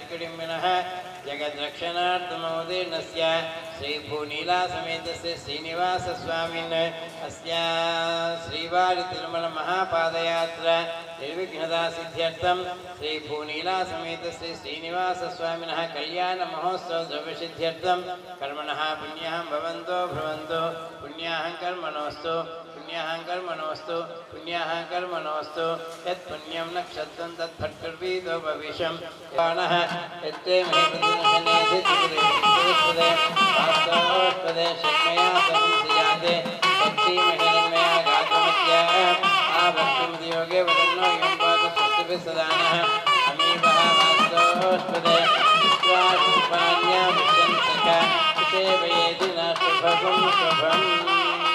जगत्कुडिम्बिनः जगद्रक्षणार्थमोदीर्णस्य श्रीभूनीलासमेतस्य श्रीनिवासस्वामिन्। अस्या श्रीवारितिरुमलमहापादयात्रा त्रिविघ्नता सिद्ध्यर्थम श्री भूनीला समेत श्री श्रीनिवास स्वामिन कल्याण महोत्सव द्रव्य सिद्ध्यर्थ कर्मण पुण्य भ्रवंतो पुण्या कर्मणोऽस्तु पुण्याः कर्मणोऽस्तु यत् न क्षत्रं तत् भविष्यं प्राणः यत्ते सर्वं आभक्तिमतियोगे वदन्नो यं पातु स्वस्तिभिः सदानः अमीवः वास्तवोत्पदे विश्वासुपान्या विशन्तका सेवयेति न शुभगुं शुभम्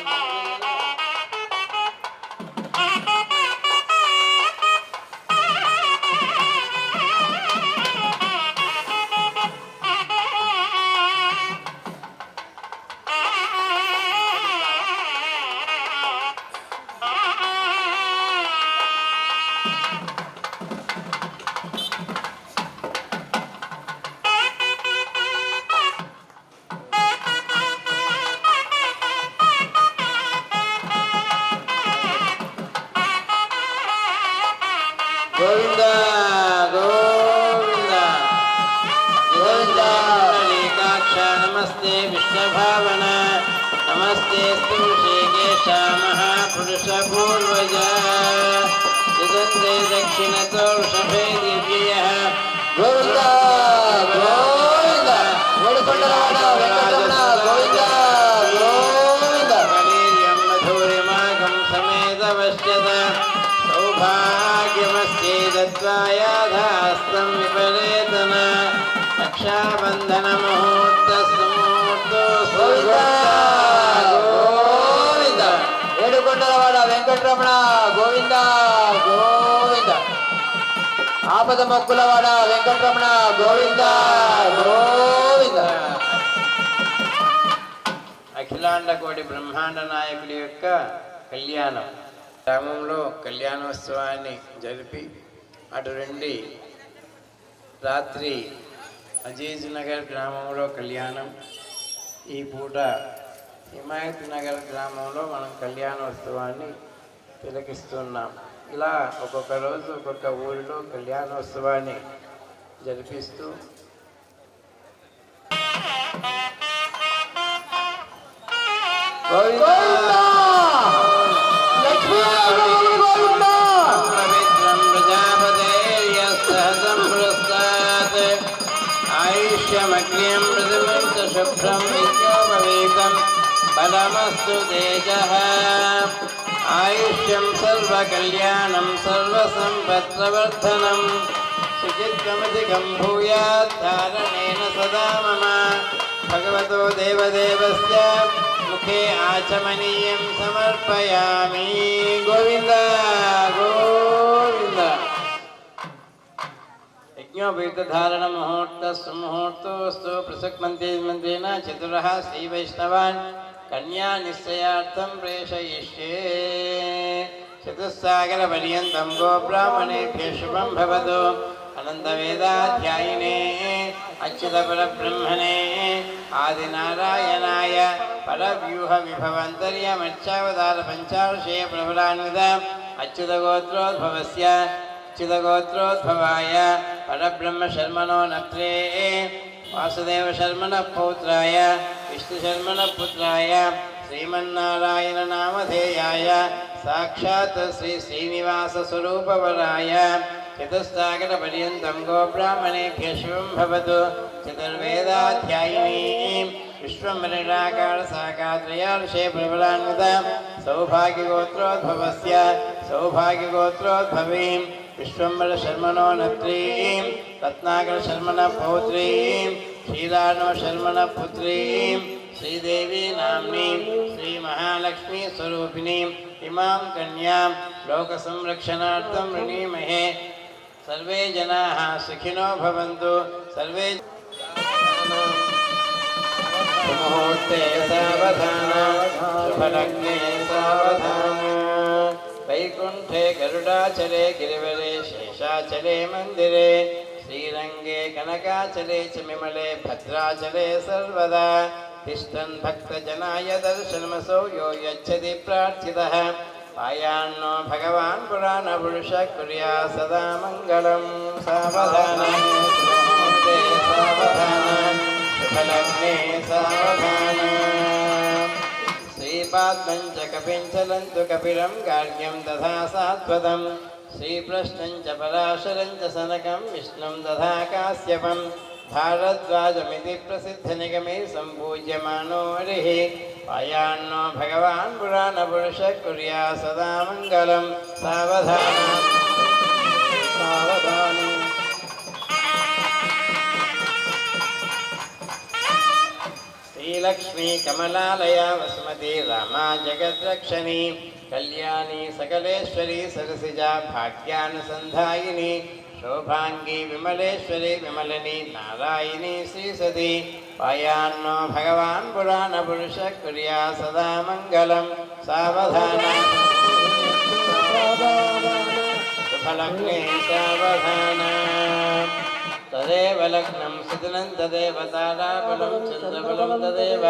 ముహూర్త సుముహూర్తో గోవింద గోవింద ఏడుకొండలవాడ వెంకటరమణ గోవింద గోవింద! ఆపద మొక్కులవాడ వెంకటరమణ గోవింద గోవింద! అఖిలాండ కోటి బ్రహ్మాండ నాయకుడి యొక్క కళ్యాణం. గ్రామంలో కళ్యాణోత్సవాన్ని జరిపి అటు నుండి రాత్రి అజీజ్ నగర్ గ్రామంలో కళ్యాణం ఈ పూట హిమాయత్ నగర్ గ్రామంలో మనం కళ్యాణోత్సవాన్ని తిలకిస్తున్నాం. ఇలా ఒక్కొక్క రోజు ఒక్కొక్క ఊరిలో కళ్యాణోత్సవాన్ని జరిపిస్తూ గోవింద! ఆయుష్యమగ్నియం మృదుమంత శుభ్రం విద్యోపవేకం బలమస్తు తేజః ఆయుష్యం సర్వకళ్యాణం సర్వసంపత్ప్రవర్ధనం శుచిత్వమధికం భూయాత్ ధారణేన సదా మమ భగవతో దేవదేవస్య ముఖే ఆచమనీయం సమర్పయామి గోవింద గోవింద యజ్ఞోపేతధారణ ముహూర్త సుముహూర్తోస్తు పృథక్ మంత్రి మంత్రేణ చతురः శ్రీవైష్ణవాన్ కన్యా నిశ్చయార్థం ప్రేషయిష్యే. చతుస్సాగర పర్యంతం గోబ్రాహ్మణేభ్య శుభం భవతు. అనంతవేదాధ్యాయినే అచ్యుత పరబ్రహ్మణే ఆదినారాయణాయ పరవ్యూహ విభవంతర్యమర్చావతార పంచాశయ ప్రబలాన్విత అచ్యుత चिदगोत्रोद्भवाय परब्रह्मशर्मणो नत्रे वासुदेवशर्मणः पौत्राय विष्णुशर्मणः पुत्राय श्रीमन्नारायणनामधेयाय साक्षात् श्रीश्रीनिवासस्वरूपवराय चतुस्सागरपर्यन्तं गोब्राह्मणेभ्य शिवं भवतु चतुर्वेदाध्यायिनी विश्वमृणाकारसाकात्रयार्षे प्रबलान्विता सौभाग्यगोत्रोद्भवस्य सौभाग्यगोत्रोद्भवीम् विश्वंबर शर्मण नत्री रत्नाकर ನತ್ರೀಂ पौत्री ಪೌತ್ರೀಂ ಶ್ರೀರಾಣವಶರ್ಮನ पुत्री श्रीदेवी नामनी श्री महालक्ष्मी स्वरूपिणी इमां कन्यां, लोकसंरक्षणार्थं वृणीमहे सर्वे जनाः सुखिनो भवन्तु, सर्वे मुहूर्ते सावधाना, शुभलग्ने सावधाना। वैकुण्ठे गरुडाचले गिरिवरे शेषाचले मन्दिरे श्रीरङ्गे कनकाचले च विमले भद्राचले सर्वदा तिष्ठन् भक्तजनाय दर्शनमसौ यो यच्छति प्रार्थितः पायान्नो भगवान् पुराणपुरुषः कुर्या सदा मङ्गलं सावधान शुभमुहूर्ते सावधान शुभलग्ने सावधान श्रीपाद्मं च कपिं चलन्तु कपिलं गार्ग्यं तथा सात्वतं श्रीप्रश्नं च पराशरं च सनकं विष्णुं तथा काश्यपं भारद्वाजमिति प्रसिद्धनिगमे सम्पूज्यमानो हरिः पायान्नो भगवान् पुराणपुरुषः कुर्या सदा मङ्गलं सावधान सावधानम् श्रीलक्ष्मी कमलालया वसुमती रामा जगद्रक्षणी कल्याणी सकलेश्वरी सरसिजा भाग्यानुसन्धायिनी शोभाङ्गी विमलेश्वरी विमलिनी नारायणी श्रीसती पायान्नो भगवान् पुराणपुरुषः कुर्या सदा मङ्गलं सावधान शुभलग्ने सावधान तदेव लग्नं सुदिनं तदेव ताराबलं चन्द्रबलं तदेव,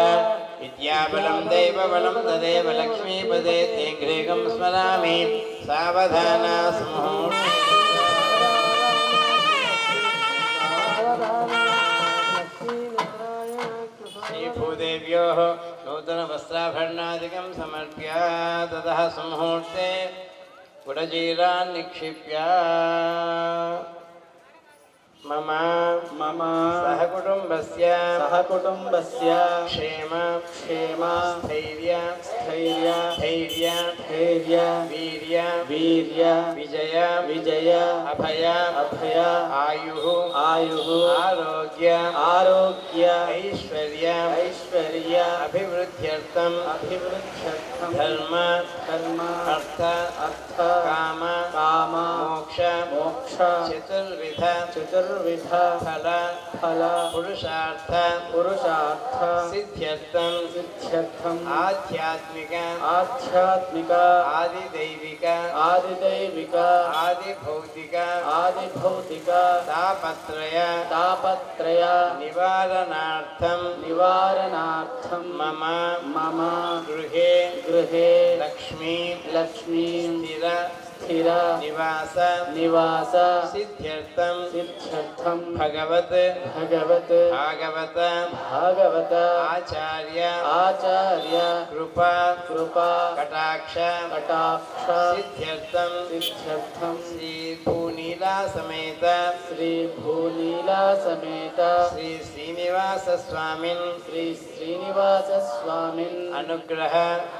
विद्याबलं दैवबलं तदेव, लक्ष्मीपदे ते गृहं स्मरामि। सावधाना स्मुहूर्ते श्रीभूदेव्योः नूतनवस्त्राभरणादिकं समर्प्य ततः सुमुहूर्ते गुडजीरान् निक्षिप्य। मम। मम। सहकुटुम्बस्य सहकुटुम्बस्य क्षेम। क्षेम। स्थैर्य। स्थैर्य। धैर्य। धैर्य। वीर्य। वीर्य। विजय। विजय। अभय। अभय। आयुः। आयुः। आरोग्य। आरोग्य। ऐश्वर्य। ऐश्वर्य। अभिवृद्ध्यर्थम्। अभिवृद्ध्यर्थं धर्म। धर्म। अर्थ। अर्थ। काम। काम। मोक्ष। मोक्ष। चतुर्विध। चतुर्विध फल फल पुरुषार्थ पुरुषार्थ सिद्ध्यर्थं सिद्ध्यर्थम् आध्यात्मिक आध्यात्मिक आदिदैविक आदिदैविक आदिभौतिक आदिभौतिक तापत्रय तापत्रय निवारणार्थं निवारणार्थं मम मम गृहे गृहे लक्ष्मी लक्ष्मीं स्थिर स्थिर निवास निवास सिद्ध्यर्थं सिद्ध्यर्थं भगवत् भगवत् भागवत भागवत आचार्य आचार्य कृपा कृपा कटाक्ष कटाक्ष सिद्ध्यर्थं सिद्ध्यर्थं श्रीभूनीला समेत श्री भूनीला समेत श्री श्रीनिवास स्वामिन् श्री श्रीनिवास स्वामिन् अनुग्रह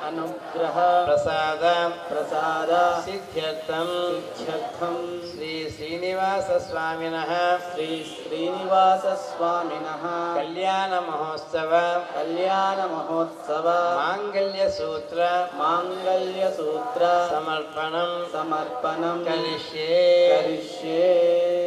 अनुग्रह प्रसाद प्रसाद सिद्ध्यर्थं దత్తం సిద్ధ్యర్థం శ్రీ శ్రీనివాస స్వామిన శ్రీ శ్రీనివాస స్వామిన కళ్యాణ మహోత్సవ కళ్యాణ మహోత్సవ మాంగళ్య సూత్ర మాంగళ్య సూత్ర సమర్పణం. సమర్పణం. కలిష్యే కలిష్యే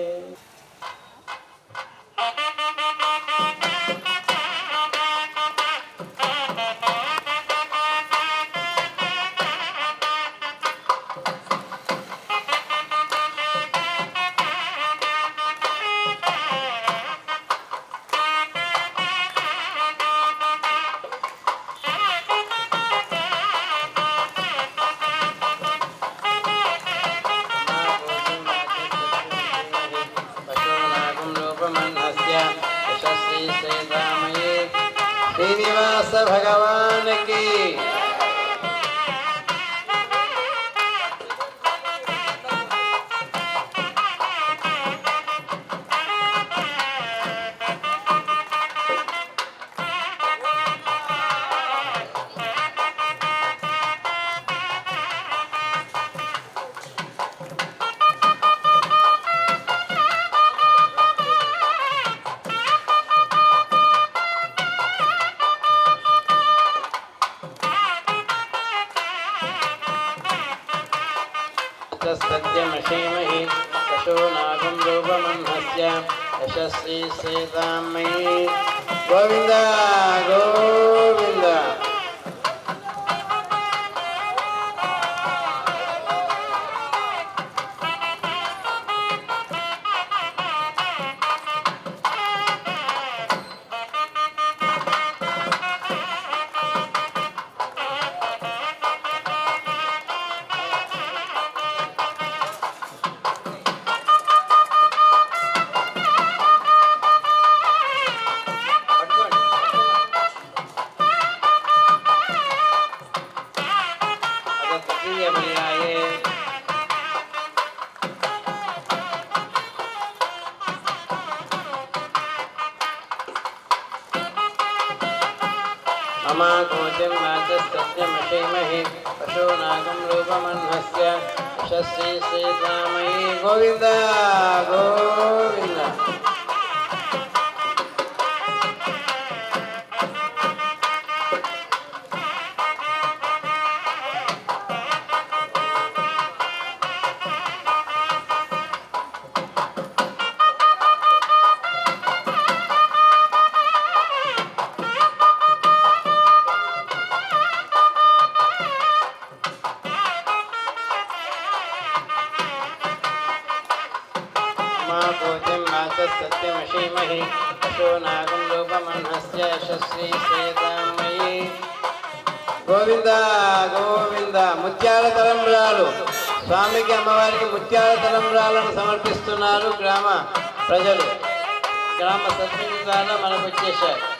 तस्तद्यमशीमहि पशूनागं रूपमन्हस्य यशस्वी श्रीतां मयि गोविन्द गोविन्द ममाकोतिं वाचस्तस्यमशीमहि पशूनागं रूपमह्नस्य यशस्वी श्रीरामयी गोविन्द गोविन्द సత్యమషీమహి అశో నాగం లోపమన్హస్య యశస్వి గోవింద గోవింద ముత్యాల తలంబ్రాలు. స్వామికి అమ్మవారికి ముత్యాల తలంబ్రాలను సమర్పిస్తున్నారు గ్రామ ప్రజలు. గ్రామ సత్యం ద్వారా మనకు వచ్చేసారు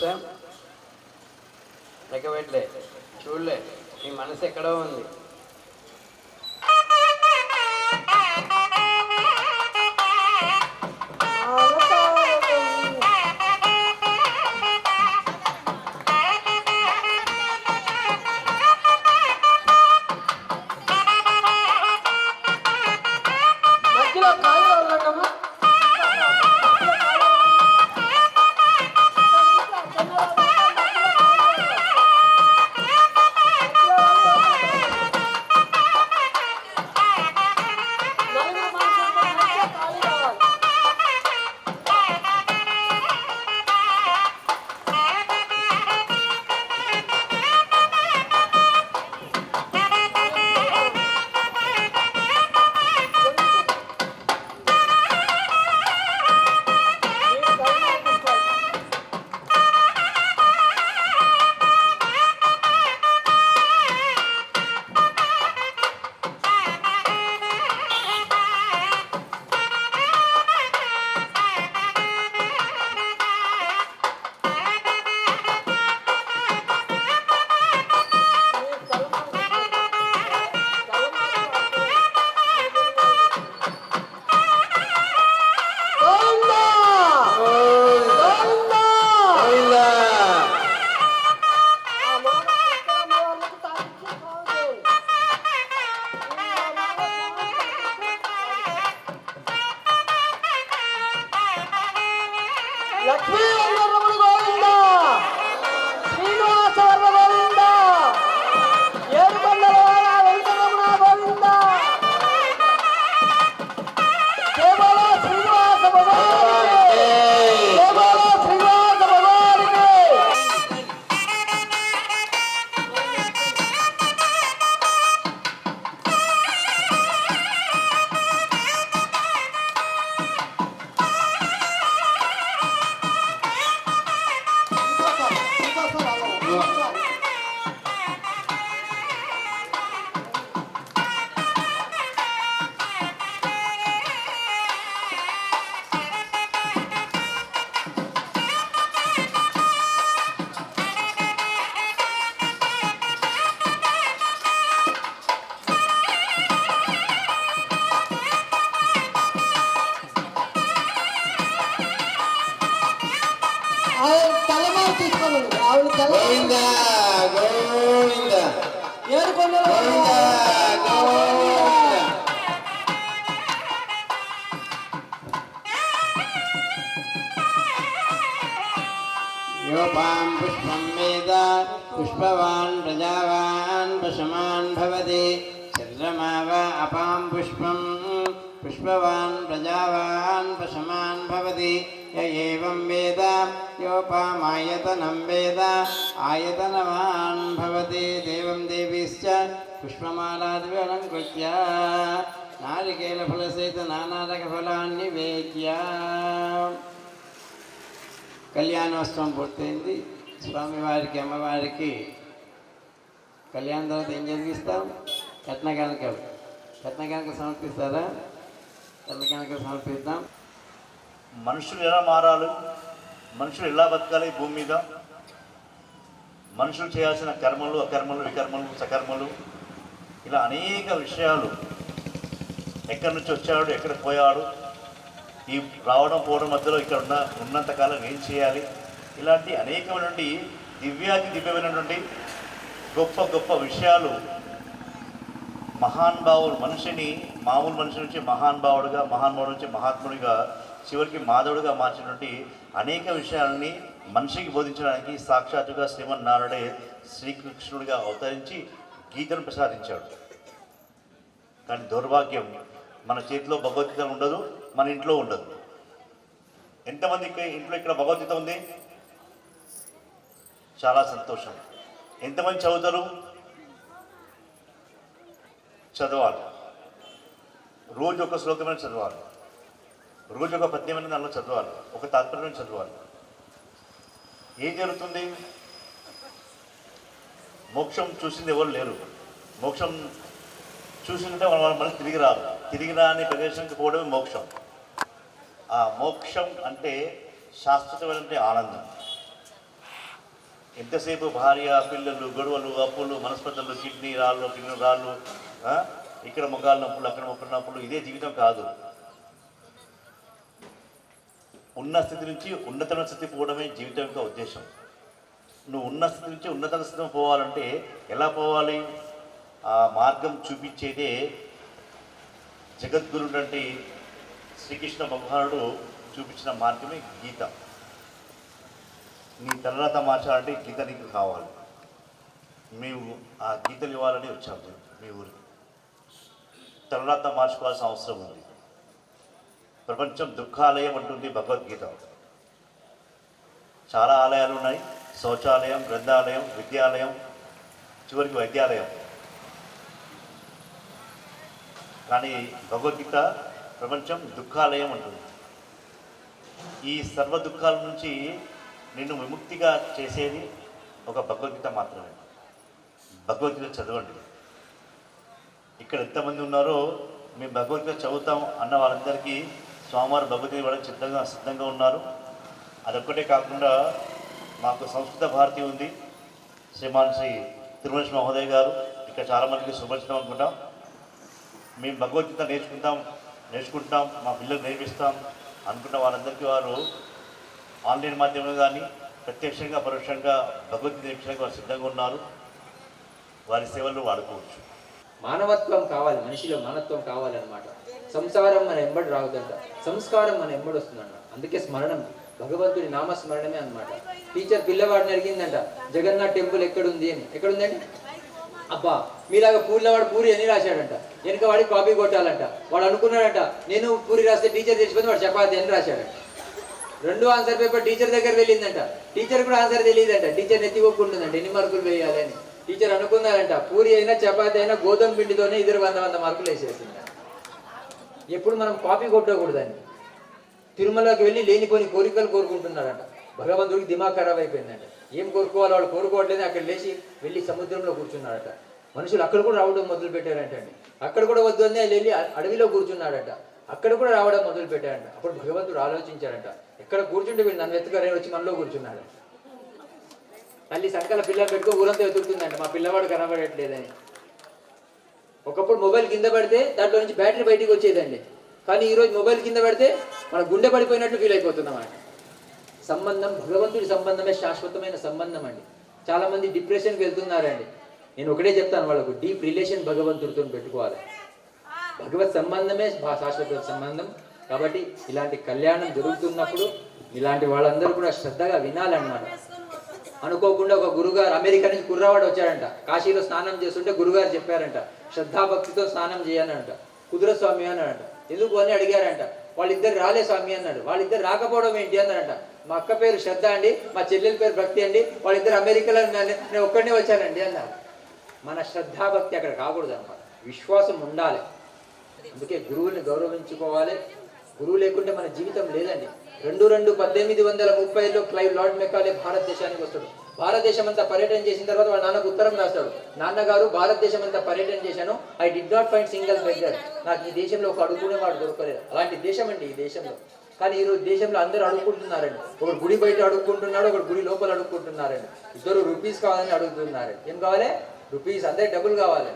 తలంబ్రాలు లెక్క పెట్టలే చూడలే మీ మనసు ఎక్కడో ఉంది. ಗೋವಿಂದ ಗೋವಿಂದ ಗೋವಿಂದ योपां पुष्पं वेद पुष्पवान् प्रजावान् पशमान् भवति चन्द्रमा वा अपां पुष्पं पुष्पवान् प्रजावान् पशमान् भवति य एवं వేద యోపామాయతనం వేద ఆయతనవాన్ భవతి దేవం దేవీశ్చ పుష్పమాలాది అలంకృత్య నారికేల ఫలసహిత నానారక ఫలాన్ని వేద్య కళ్యాణోత్సవం పూర్తయింది. స్వామివారికి అమ్మవారికి కళ్యాణం తర్వాత ఏం జరిగిస్తాం? కట్న కానుకలు కట్న కానుకలు సమర్పిస్తారా? కట్న సమర్పిద్దాం. మనుషులు ఎలా మారాలి? మనుషులు ఎలా బతకాలి భూమి మీద? మనుషులు చేయాల్సిన కర్మలు అకర్మలు వికర్మలు సకర్మలు. ఇలా అనేక విషయాలు ఎక్కడి నుంచి వచ్చాడు ఎక్కడ పోయాడు ఈ రావడం పోవడం మధ్యలో ఇక్కడ ఉన్న ఉన్నంతకాలం ఏం చేయాలి? ఇలాంటి అనేకమైనటువంటి దివ్యాతి దివ్యమైనటువంటి గొప్ప గొప్ప విషయాలు మహానుభావులు మనిషిని మామూలు మనిషి నుంచి మహానుభావుడుగా మహానుభావుడు నుంచి మహాత్ముడిగా చివరికి మాధవుడిగా మార్చినటువంటి అనేక విషయాలని మనిషికి బోధించడానికి సాక్షాత్తుగా శ్రీమన్నారాయణే శ్రీకృష్ణుడిగా అవతరించి గీతను ప్రసాదించాడు. కానీ దౌర్భాగ్యం మన చేతిలో భగవద్గీత ఉండదు మన ఇంట్లో ఉండదు. ఎంతమంది ఇంట్లో ఇక్కడ భగవద్గీత ఉంది? చాలా సంతోషం. ఎంతమంది చదువుతారు? చదవాలి. రోజు ఒక శ్లోకమైన చదవాలి. రోజు ఒక పద్యమైన దానిలో చదవాలి. ఒక తాత్పర్యం చదవాలి. ఏం జరుగుతుంది? మోక్షం చూసింది ఎవరు లేరు. మోక్షం చూసిందంటే మనం మళ్ళీ తిరిగి రాదు. తిరిగి రాని ప్రదేశానికి పోవడమే మోక్షం. ఆ మోక్షం అంటే శాశ్వతమైన ఆనందం. ఎంతసేపు భార్య పిల్లలు గొడవలు అప్పులు మనస్పతులు కిడ్నీ రాళ్ళు కిడ్నీ రాళ్ళు ఇక్కడ మొగాల నొప్పులు అక్కడ మొక్కలు నొప్పులు ఇదే జీవితం కాదు. ఉన్న స్థితి నుంచి ఉన్నతమైన స్థితి పోవడమే జీవితం యొక్క ఉద్దేశం. నువ్వు ఉన్న స్థితి నుంచి ఉన్నత స్థితి పోవాలంటే ఎలా పోవాలి? ఆ మార్గం చూపించేదే జగద్గురు అంటే శ్రీకృష్ణ భగవానుడు చూపించిన మార్గమే గీత. నీ తలరాత మార్చాలంటే గీత నీకు కావాలి. మేము ఆ గీతలు ఇవ్వాలని వచ్చాము మీ ఊరికి. తలరాత మార్చుకోవాల్సిన అవసరం ఉంది. ప్రపంచం దుఃఖాలయం అంటుంది భగవద్గీత. చాలా ఆలయాలు ఉన్నాయి. శౌచాలయం గ్రంథాలయం విద్యాలయం చివరికి వైద్యాలయం. కానీ భగవద్గీత ప్రపంచం దుఃఖాలయం అంటుంది. ఈ సర్వ దుఃఖాల నుంచి నిన్ను విముక్తిగా చేసేది ఒక భగవద్గీత మాత్రమే. భగవద్గీత చదవండి. ఇక్కడ ఎంతమంది ఉన్నారో మేము భగవద్గీత చదువుతాం అన్న వాళ్ళందరికీ స్వామివారు దెబ్బతిని ఇవ్వడం సిద్ధంగా సిద్ధంగా ఉన్నారు. అదొక్కటే కాకుండా మాకు సంస్కృత భారతి ఉంది. శ్రీమాన్ శ్రీ తిరుమలేశ్ మహోదయ్ గారు ఇక్కడ చాలామందికి సుపరిచితం అనుకుంటాం. మేము భగవద్గీత నేర్చుకుంటాం నేర్చుకుంటాం మా పిల్లలు నేర్పిస్తాం అనుకున్న వారందరికీ వారు ఆన్లైన్ మాధ్యమంలో కానీ ప్రత్యక్షంగా పరోక్షంగా భగవద్గీత నేర్పించడానికి వారు సిద్ధంగా ఉన్నారు. వారి సేవలు వాడుకోవచ్చు. మానవత్వం కావాలి మనిషిలో మానత్వం కావాలన్నమాట. సంసారం మన ఎంబడి రావద్దంట. సంస్కారం మన ఎంబడి వస్తుందంట. అందుకే స్మరణం. భగవంతుడి నామస్మరణమే అన్నమాట. టీచర్ పిల్లవాడిని అడిగిందంట జగన్నాథ్ టెంపుల్ ఎక్కడుంది అని. ఎక్కడుందండి? అబ్బా మీలాగా పూరిలో వాడు పూరి అని రాశాడంట. వెనక వాడి కాపీ కొట్టాలంట. వాడు అనుకున్నాడంట నేను పూరి రాస్తే టీచర్ తెచ్చిపోతే వాడు చపాతి అని రాశాడంట. రెండు ఆన్సర్ పేపర్ టీచర్ దగ్గర వెళ్ళిందంట. టీచర్ కూడా ఆన్సర్ తెలియదంట. టీచర్ నెత్తి ఒప్పుకుంటుందంట ఎన్ని మార్కులు వేయాలని టీచర్ అనుకున్నారంట పూరి అయినా చపాతి అయినా గోధుమ పిండితోనే ఇద్దరు వంద వంద మార్కులు వేసేసింది. ఎప్పుడు మనం కాపీ కొట్టకూడదని. తిరుమలకి వెళ్ళి లేనిపోని కోరికలు కోరుకుంటున్నారంట. భగవంతుడికి దిమాగ్ ఖరాబ్ అయిపోయిందంట. ఏం కోరుకోవాలో వాళ్ళు కోరుకోవట్లేదు అక్కడ లేచి వెళ్ళి సముద్రంలో కూర్చున్నాడట మనుషులు అక్కడ కూడా రావడం మొదలు పెట్టారంట అండి. అక్కడ కూడా వద్దు అని వెళ్ళి అడవిలో కూర్చున్నాడట అక్కడ కూడా రావడం మొదలు పెట్టారంట అప్పుడు భగవంతుడు ఆలోచించారంట. ఎక్కడ కూర్చుంటే వీళ్ళు నన్ను వెతుకారని వచ్చి మనలో కూర్చున్నాడు మళ్ళీ సంకల పిల్లలు పెట్టుకో ఊరంతా వెతుకుతుందంట. మా పిల్లవాడు కనబడట్లేదని. ఒకప్పుడు మొబైల్ కింద పడితే దాంట్లో నుంచి బ్యాటరీ బయటికి వచ్చేదండి. కానీ ఈరోజు మొబైల్ కింద పడితే మన గుండె పడిపోయినట్లు ఫీల్ అయిపోతున్నాం అండి సంబంధం భగవంతుడి సంబంధమే శాశ్వతమైన సంబంధం అండి. చాలామంది డిప్రెషన్కి వెళ్తున్నారండి. నేను ఒకటే చెప్తాను వాళ్ళకు డీప్ రిలేషన్ భగవంతుడితో పెట్టుకోవాలి. భగవత్ సంబంధమే భా- శాశ్వత సంబంధం. కాబట్టి ఇలాంటి కళ్యాణం జరుగుతున్నప్పుడు ఇలాంటి వాళ్ళందరూ కూడా శ్రద్ధగా వినాలన్నమాట. అనుకోకుండా ఒక గురుగారు అమెరికా నుంచి కుర్రవాడు వచ్చాడంట. కాశీలో స్నానం చేస్తుంటే గురుగారు చెప్పారంట. శ్రద్ధాభక్తితో స్నానం చేయాలంట. కుదురస్వామి అని అంట ఎందుకు అని అడిగారంట. వాళ్ళిద్దరు రాలే స్వామి అన్నాడు. వాళ్ళిద్దరు రాకపోవడం ఏంటి అన్నారంట మా అక్క పేరు శ్రద్ధ అండి మా చెల్లెల పేరు భక్తి అండి వాళ్ళిద్దరు అమెరికాలో నేను ఒక్కడనే వచ్చానండి అన్నారు. మన శ్రద్ధాభక్తి అక్కడ కాకూడదు అనమాట విశ్వాసం ఉండాలి. అందుకే గురువుని గౌరవించుకోవాలి. గురువు లేకుంటే మన జీవితం లేదండి. రెండు రెండు పద్దెనిమిది వందల ముప్పైలో క్లైవ్ లార్డ్ మెకాలే భారతదేశానికి వస్తాడు. భారతదేశం అంతా పర్యటన చేసిన తర్వాత వాళ్ళ నాన్నకు ఉత్తరం రాస్తాడు. నాన్నగారు భారతదేశం అంతా పర్యటన చేశాను. I did not find single beggar నాకు ఈ దేశంలో ఒక అడుగునేవాడు దొరకలేదు. అలాంటి దేశం అండి ఈ దేశంలో. కానీ ఈరోజు దేశంలో అందరూ అడుక్కుంటున్నారండి. ఒకడు గుడి బయట అడుక్కుంటున్నాడు ఒకడు గుడి లోపల అడుక్కుంటున్నారండి. ఇద్దరు రూపీస్ కావాలని అడుగుతున్నారండి ఏం కావాలి? రూపీస్. అందరికి డబ్బులు కావాలి.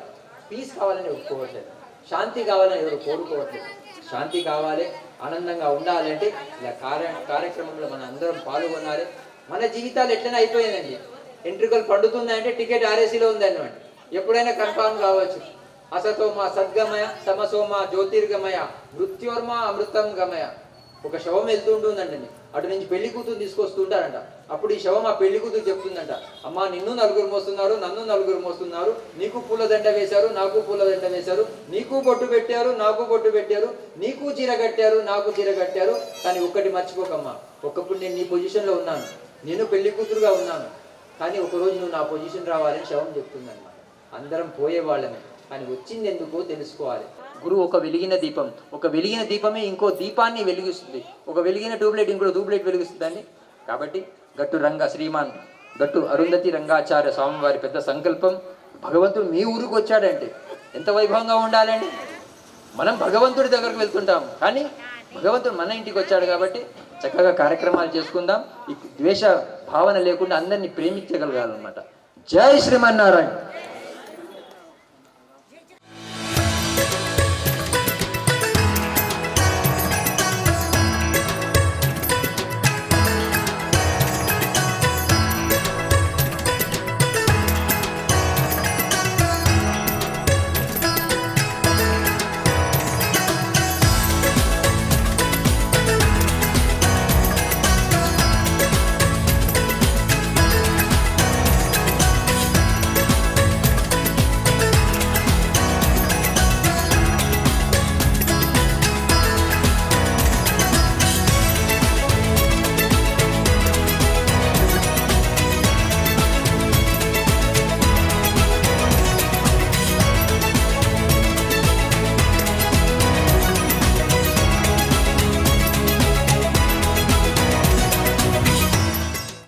పీస్ కావాలని ఒప్పుకోవట్లేదు. శాంతి కావాలని ఎవరు కోరుకోవట్లేదు. శాంతి కావాలి. ఆనందంగా ఉండాలి అంటే ఇలా కార్య కార్యక్రమంలో మన అందరం పాల్గొనాలి. మన జీవితాలు ఎట్లనే అయిపోయిందండి. ఎంట్రికలు పండుతుందంటే టికెట్ ఆర్ఎసీలో ఉందన్నమాట. ఎప్పుడైనా కన్ఫామ్ కావచ్చు. అసతోమ సద్గమయ తమసోమ జ్యోతిర్గమయ మృత్యోర్మ అమృతం గమయ. ఒక శవం వెళ్తుంటుందండి అటు నుంచి పెళ్ళి కూతురు తీసుకొస్తుంటారంట. అప్పుడు ఈ శవం ఆ పెళ్ళి కూతురు చెప్తుందంట. అమ్మ నిన్ను నలుగురు మోస్తున్నారు నన్ను నలుగురు మోస్తున్నారు. నీకు పూలదండ వేశారు నాకు పూలదండ వేశారు. నీకు బొట్టు పెట్టారు నాకు బొట్టు పెట్టారు. నీకు చీర కట్టారు నాకు చీర కట్టారు. కానీ ఒక్కటి మర్చిపోకమ్మా. ఒకప్పుడు నేను నీ పొజిషన్లో ఉన్నాను. నేను పెళ్ళి కూతురుగా ఉన్నాను. కానీ ఒకరోజు నువ్వు నా పొజిషన్ రావాలని శవం చెప్తుందన్నమాట అందరం పోయేవాళ్ళమే. అని వచ్చింది ఎందుకో తెలుసుకోవాలి. గురువు ఒక వెలిగిన దీపం. ఒక వెలిగిన దీపమే ఇంకో దీపాన్ని వెలిగిస్తుంది. ఒక వెలిగిన ట్యూబ్లైట్ ఇంకో ట్యూబ్లైట్ వెలిగిస్తుందండి. కాబట్టి గట్టు రంగ శ్రీమాన్ గట్టు అరుంధతి రంగాచార్య స్వామివారి పెద్ద సంకల్పం భగవంతుడు మీ ఊరికి వచ్చాడంటే ఎంత వైభవంగా ఉండాలండి? మనం భగవంతుడి దగ్గరకు వెళ్తుంటాం కానీ భగవంతుడు మన ఇంటికి వచ్చాడు కాబట్టి చక్కగా కార్యక్రమాలు చేసుకుందాం. ఈ ద్వేష భావన లేకుండా అందరినీ ప్రేమించగలగాలన్నమాట. జై శ్రీమన్నారాయణ.